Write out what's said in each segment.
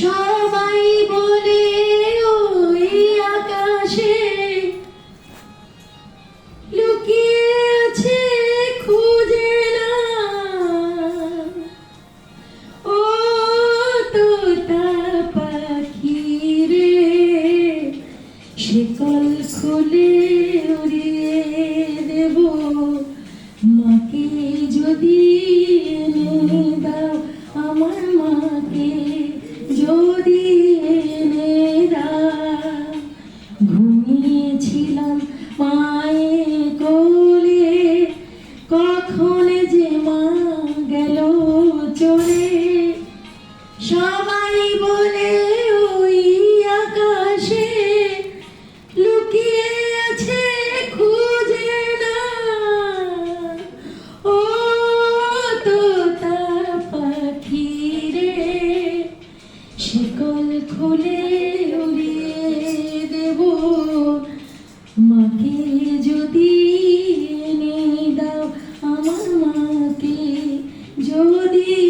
সবাই বলে ওই আকাশে লুকিয়ে আছে খুঁজে না। ও তোতা পাখি রে, শিকল খুলে উড়িয়ে দেব। মাকে যদি কখন যে মা গেল চলে সবাই বলে ওই আকাশে, লুকিয়ে আছে খুঁজে না। ও তোতা পাখি রে, শিকল খুলে উড়িয়ে দেব। মাকে যদি যদি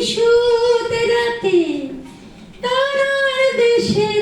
নিশুত রাতে তারার দেশের